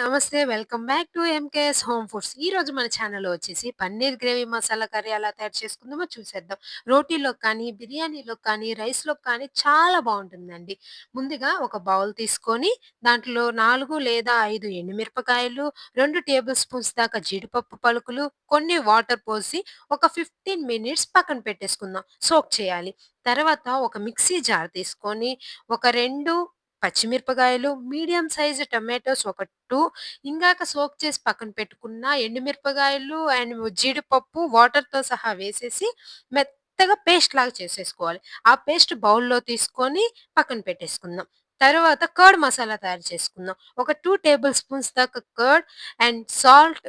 నమస్తే. Welcome back to MKS home foods. ఈ రోజు మన ఛానల్‌లో వచ్చేసి పన్నీర్ గ్రేవీ మసాలా కర్రీ ఎలా తయారు చేసుకుందామో చూసేద్దాం. రోటీలో కానీ, బిర్యానీలో కానీ, రైస్లో కానీ చాలా బాగుంటుందండి ముందుగా ఒక బౌల్ తీసుకొని దాంట్లో నాలుగు లేదా ఐదు ఎండుమిరపకాయలు, రెండు టేబుల్ స్పూన్స్ దాకా జీడిపప్పు పలుకులు, కొన్ని వాటర్ పోసి ఒక 15 మినిట్స్ పక్కన పెట్టేసుకుందాం. సోక్ చేయాలి. తర్వాత ఒక మిక్సీ జార్ తీసుకొని ఒక రెండు పచ్చిమిరపకాయలు, మీడియం సైజ్ టమాటోస్ ఒక టూ ఇందాక సోక్ చేసి పక్కన పెట్టుకున్న ఎండుమిరపకాయలు అండ్ జీడిపప్పు వాటర్‌తో సహా వేసేసి మెత్తగా పేస్ట్ లాగా చేసేసుకోవాలి. ఆ పేస్ట్ బౌల్‌లో తీసుకొని పక్కన పెట్టేసుకుందాం. తర్వాత కర్డ్ మసాలా తయారు చేసుకుందాం. ఒక టూ టేబుల్ స్పూన్స్ దాకా కర్డ్ అండ్ సాల్ట్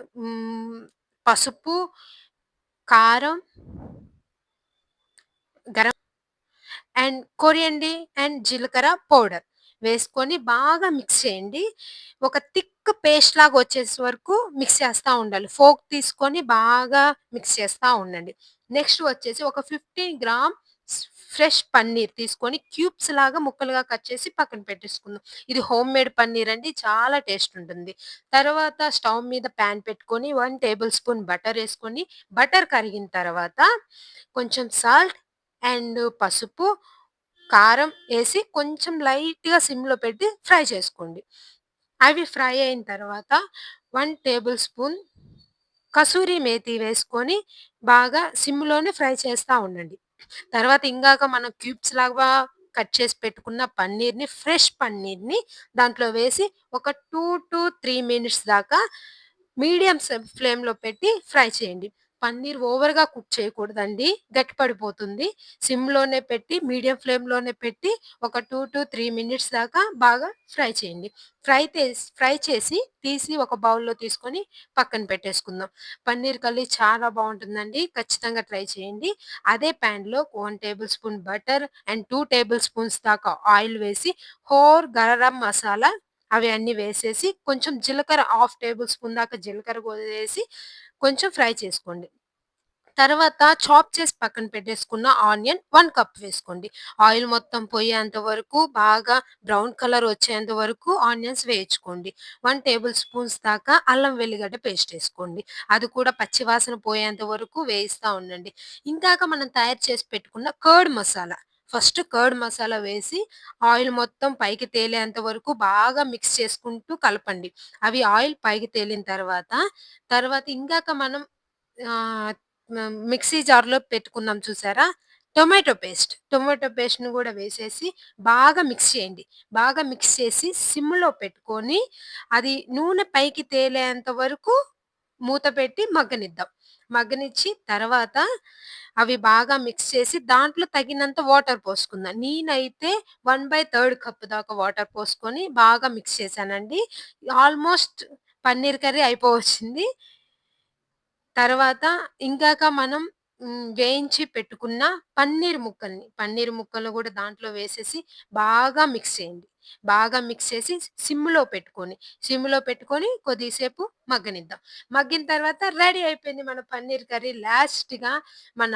పసుపు, కారం గరం అండ్ కొరియండి అండ్ జీలకర్ర పౌడర్ వేసుకొని బాగా మిక్స్ చేయండి. ఒక థిక్ పేస్ట్ లాగా వచ్చేసే వరకు మిక్స్ చేస్తూ ఉండాలి. ఫోక్ తీసుకొని బాగా మిక్స్ చేస్తూ ఉండండి. నెక్స్ట్ వచ్చేసి ఒక 15 గ్రామ్ ఫ్రెష్ పన్నీర్ తీసుకొని క్యూబ్స్ లాగా ముక్కలుగా కట్ చేసి పక్కన పెట్టేసుకుందాం. ఇది హోమ్ మేడ్ పన్నీర్ అండి. చాలా టేస్ట్ ఉంటుంది. తర్వాత స్టవ్ మీద పాన్ పెట్టుకొని వన్ టేబుల్ స్పూన్ బటర్ వేసుకొని బటర్ కరిగిన తర్వాత కొంచెం సాల్ట్ అండ్ పసుపు, కారం వేసి కొంచెం లైట్‌గా సిమ్‌లో పెట్టి ఫ్రై చేసుకోండి. అవి ఫ్రై అయిన తర్వాత one tablespoon kasuri methi వేసుకొని బాగా సిమ్‌లోనే ఫ్రై చేస్తూ ఉండండి. తర్వాత ఇందాక మనం క్యూబ్స్ లాగా కట్ చేసి పెట్టుకున్న పన్నీర్‌ని ఫ్రెష్ పన్నీర్‌ని దాంట్లో వేసి ఒక 2-3 మినిట్స్ దాకా మీడియం ఫ్లేమ్‌లో పెట్టి ఫ్రై చేయండి. పన్నీర్ ఓవర్‌గా కుక్ చేయకూడదండి. గట్టిపడిపోతుంది. సిమ్‌లోనే పెట్టి మీడియం ఫ్లేమ్‌లోనే పెట్టి ఒక 2-3 మినిట్స్ దాకా బాగా ఫ్రై చేయండి. ఫ్రై ఫ్రై చేసి తీసి ఒక బౌల్‌లో తీసుకొని పక్కన పెట్టేసుకుందాం. పన్నీర్ కర్రీ చాలా బాగుంటుందండి ఖచ్చితంగా ట్రై చేయండి. అదే పాన్‌లో one tablespoon butter and two tablespoons దాకా ఆయిల్ వేసి హోర్ గరం మసాలా అవి అన్నీ వేసేసి కొంచెం జీలకర్ర హాఫ్ టేబుల్ స్పూన్ దాకా జీలకర్ర వేసి కొంచెం ఫ్రై చేసుకోండి. తర్వాత చాప్ చేసి పక్కన పెట్టేసుకున్న ఆనియన్ వన్ కప్ వేసుకోండి. ఆయిల్ మొత్తం పోయేంత వరకు బాగా బ్రౌన్ కలర్ వచ్చేంత వరకు ఆనియన్స్ వేయించుకోండి. వన్ టేబుల్ స్పూన్స్ దాకా అల్లం వెల్లిగడ్డ పేస్ట్ వేసుకోండి అది కూడా పచ్చివాసన పోయేంత వరకు వేయిస్తా ఉండండి. ఇందాక మనం తయారు చేసి పెట్టుకున్న curd masala first curd masala వేసి ఆయిల్ మొత్తం పైకి తేలేంత వరకు బాగా మిక్స్ చేసుకుంటూ కలపండి. అవి ఆయిల్ పైకి తేలిన తర్వాత, తర్వాత ఇందాక మనం మిక్సీ జార్‌లో పెట్టుకున్నాం చూసారా? Tomato paste. టొమాటో పేస్ట్‌ని కూడా వేసేసి బాగా మిక్స్ చేయండి. బాగా మిక్స్ చేసి సిమ్‌లో పెట్టుకొని అది నూనె పైకి తేలేంత వరకు మూత పెట్టి మగ్గనిద్దాం. మగ్గనిచ్చి తర్వాత అవి బాగా మిక్స్ చేసి దాంట్లో తగినంత వాటర్ పోసుకుందాం. నేనైతే 1/3 కప్ దాకా వాటర్ పోసుకొని బాగా మిక్స్ చేశానండి. ఆల్మోస్ట్ పన్నీర్ కర్రీ అయిపోవచ్చింది. తర్వాత ఇంకాక మనం వేయించి పెట్టుకున్న పన్నీర్ ముక్కల్ని, పన్నీర్ ముక్కలు కూడా దాంట్లో వేసేసి బాగా మిక్స్ చేయండి. బాగా మిక్స్ చేసి సిమ్‌లో పెట్టుకొని, సిమ్‌లో పెట్టుకొని కొద్దిసేపు మగ్గనిద్దాం. మగ్గిన తర్వాత రెడీ అయిపోయింది మన పన్నీర్ కర్రీ. లాస్ట్‌గా మన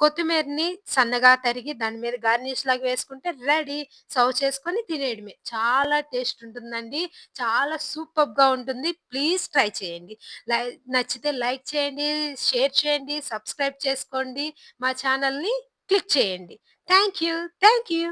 కొత్తిమీరని సన్నగా తరిగి దాని మీద గార్నిష్ లాగా వేసుకుంటే రెడీ. సర్వ్ చేసుకొని తినేయడమే. చాలా టేస్ట్ ఉంటుందండి. చాలా సూపర్గా ఉంటుంది. ప్లీజ్ ట్రై చేయండి. లై నచ్చితే లైక్ చేయండి, షేర్ చేయండి, సబ్స్క్రైబ్ చేసుకోండి. మా ఛానల్‌ని క్లిక్ చేయండి. Thank you. Thank you.